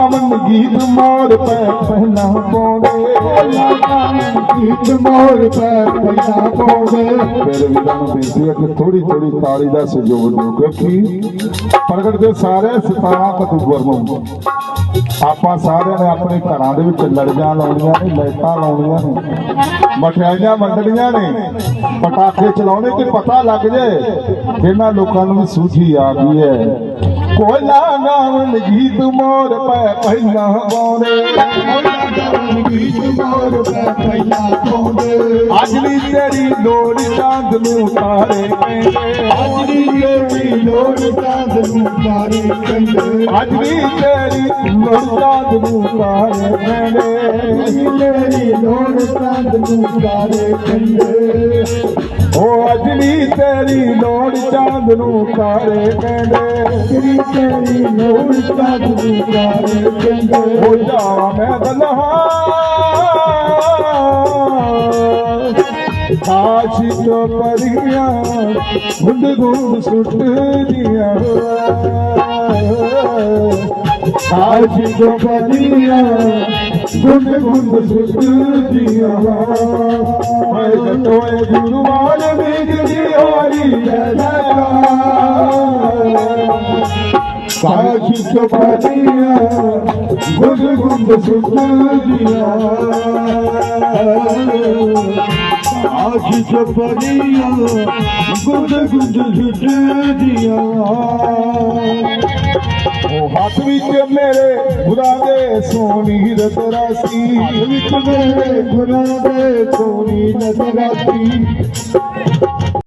ਗੀਤ ਮੋਰ ਪੈ ਪਹਿਨਾ ਪਾਉਂਦੇ। ਗੀਤ ਮੋਰ ਪੈ ਪਹਿਲਾ ਪਾਉਂਦੇ। ਮੇਰੇ ਵੀਰਾਂ ਨੂੰ ਬੇਨਤੀ ਹੈ ਕਿ ਥੋੜੀ ਥੋੜੀ ਤਾਲੀ ਦਾ ਸਹਿਯੋਗ ਦਿਓ, ਕਿਉਂਕਿ ਪ੍ਰਗਟ ਦੇ ਸਾਰੇ 17 ਅਕਤੂਬਰ ਨੂੰ ਆਪਾਂ ਸਾਰਿਆਂ ਨੇ ਆਪਣੇ ਘਰਾਂ ਦੇ ਵਿੱਚ ਲੜੀਆਂ ਲਾਉਣੀਆਂ ਨੇ, ਲਾਈਟਾਂ ਲਾਉਣੀਆਂ ਨੇ, ਮਠਿਆਈਆਂ ਵੰਡਣੀਆਂ ਨੇ, ਪਟਾਕੇ ਚਲਾਉਣੇ ਤੇ ਪਤਾ ਲੱਗ ਜਾਏ ਇਹਨਾਂ ਲੋਕਾਂ ਨੂੰ ਵੀ ਸੂਝੀ ਆ ਗਈ ਹੈ। ਕੋਲਾ ਨਾਮ ਗੀਤ ਮੋਰ ਪੈ ਪਹਿਨਾ ਪਾਉਂਦੇ। ਗੀਤ ਮੋਰ ਪੈ ਪਹਿਲਾ ਪਾਉਂਦੇ ਅਜਲੀ ਤੇਰੀ ਲੋੜ ਚਾਂਦ ਨੂੰ ਤਾਰੇ ਪੈਂਦੇ। ਆਜੀ ਤੇਰੀ ਲੋੜ ਚਾਂਦ ਨੂੰ ਤਾਰੇ ਕਹਿੰਦੇ ਅੱਜ ਵੀ ਤੇਰੀ ਲੋੜ ਚਾਂਦ ਨੂੰ ਤਾਰੇ ਪੈਂਦੇ। ਤੇਰੀ ਲੋੜ ਚਾਂਦ ਨੂੰ ਤਾਰੇ ਕਹਿੰਦੇ ਉਹ ਅੱਜ ਵੀ ਤੇਰੀ ਲੋੜ ਚਾਂਦ ਨੂੰ ਤਾਰੇ ਪੈਂਦੇ। ਤੇਰੀ ਤੇਰੀ ਲੋੜ ਚਾਂਦ ਨੂੰ ਤਾਰੇ ਕਹਿੰਦੇ ਹੋ ਜਾਵਾ ਮੈਂ ਬਲਹਾ ਕਾਸ਼ੀ ਤੋਂ ਪਰੀਆਂ ਗੁੰਡ ਗੁੰਡ ਸੁੱਟਦੀਆਂ ਕਾਸ਼ੀ آش چپيا ڪجهه سچو آش چپ ڪ گنڊ ڪنڊ سچليا آش چپيا گنڊ گنڊ سچ ਹੱਥ ਵਿੱਚ ਮੇਰੇ ਖੁਦਾ ਦੇ ਸੋਨੀ ਰਤਰਾਸੀ ਵਿੱਚ ਮੇਰੇ ਗੁਰਾਂ ਦੇ ਸੋਨੀ ਨਜ਼ਰਾਤੀ